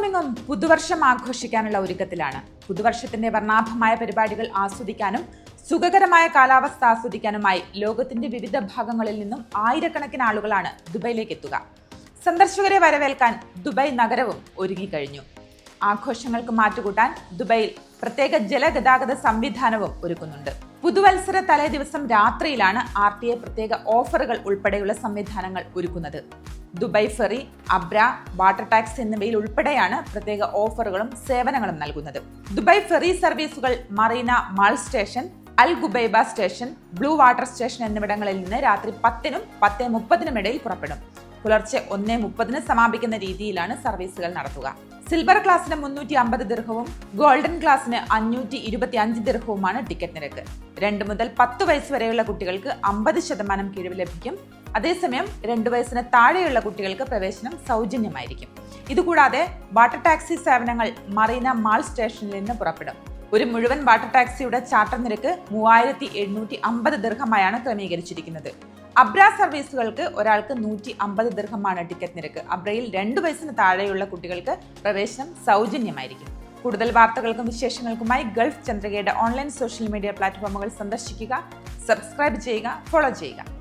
ലോകമെങ്ങും പുതുവർഷം ആഘോഷിക്കാനുള്ള ഒരുക്കത്തിലാണ്. പുതുവർഷത്തിന്റെ വർണാഭമായ പരിപാടികൾ ആസ്വദിക്കാനും സുഖകരമായ കാലാവസ്ഥ ആസ്വദിക്കാനുമായി ലോകത്തിന്റെ വിവിധ ഭാഗങ്ങളിൽ നിന്നും ആയിരക്കണക്കിന് ആളുകളാണ് ദുബൈയിലേക്ക് എത്തുക. സന്ദർശകരെ വരവേൽക്കാൻ ദുബൈ നഗരവും ഒരുങ്ങിക്കഴിഞ്ഞു. ആഘോഷങ്ങൾക്ക് മാറ്റുകൂട്ടാൻ ദുബൈയിൽ പ്രത്യേക ജലഗതാഗത സംവിധാനവും ഒരുക്കുന്നുണ്ട്. പുതുവത്സര തലേ ദിവസം രാത്രിയിലാണ് ആർ ടി ഐ പ്രത്യേക ഓഫറുകൾ ഉൾപ്പെടെയുള്ള സംവിധാനങ്ങൾ ഒരുക്കുന്നത്. ദുബായ് ഫെറി അബ്ര വാട്ടർ ടാക്സ് എന്നിവയിൽ ഉൾപ്പെടെയാണ് പ്രത്യേക ഓഫറുകളും സേവനങ്ങളും നൽകുന്നത്. ദുബായ് ഫെറി സർവീസുകൾ Marina Mall station Al Ghubaiba station blue water station എന്നിവിടങ്ങളിൽ നിന്ന് രാത്രി പത്തിനും പത്തേ മുപ്പതിനും ഇടയിൽ പുറപ്പെടും. പുലർച്ചെ ഒന്നേ മുപ്പതിന് സമാപിക്കുന്ന രീതിയിലാണ് സർവീസുകൾ നടത്തുക. സിൽവർ ക്ലാസ്സിന് മുന്നൂറ്റി അമ്പത് ദീർഘവും ഗോൾഡൻ ക്ലാസ്സിന് അഞ്ഞൂറ്റി ഇരുപത്തി അഞ്ച് ദീർഘവുമാണ് ടിക്കറ്റ് നിരക്ക്. രണ്ട് മുതൽ പത്ത് വയസ്സ് വരെയുള്ള കുട്ടികൾക്ക് അമ്പത് ശതമാനം കിഴിവ് ലഭിക്കും. അതേസമയം രണ്ട് വയസ്സിന് താഴെയുള്ള കുട്ടികൾക്ക് പ്രവേശനം സൗജന്യമായിരിക്കും. ഇതുകൂടാതെ വാട്ടർ ടാക്സി സേവനങ്ങൾ മറീന മാൾ സ്റ്റേഷനിൽ നിന്ന് പുറപ്പെടും. ഒരു മുഴുവൻ വാട്ടർ ടാക്സിയുടെ ചാർട്ടർ നിരക്ക് മൂവായിരത്തി എഴുന്നൂറ്റി അമ്പത് ദീർഘമായാണ് ക്രമീകരിച്ചിരിക്കുന്നത്. അബ്ര സർവീസുകൾക്ക് ഒരാൾക്ക് നൂറ്റി അമ്പത് ദീർഘമാണ് ടിക്കറ്റ് നിരക്ക്. അബ്രയിൽ രണ്ട് വയസ്സിന് താഴെയുള്ള കുട്ടികൾക്ക് പ്രവേശനം സൗജന്യമായിരിക്കും. കൂടുതൽ വാർത്തകൾക്കും വിശേഷങ്ങൾക്കുമായി ഗൾഫ് ചന്ദ്രികയുടെ ഓൺലൈൻ സോഷ്യൽ മീഡിയ പ്ലാറ്റ്ഫോമുകൾ സന്ദർശിക്കുക സബ്സ്ക്രൈബ് ചെയ്യുക ഫോളോ ചെയ്യുക.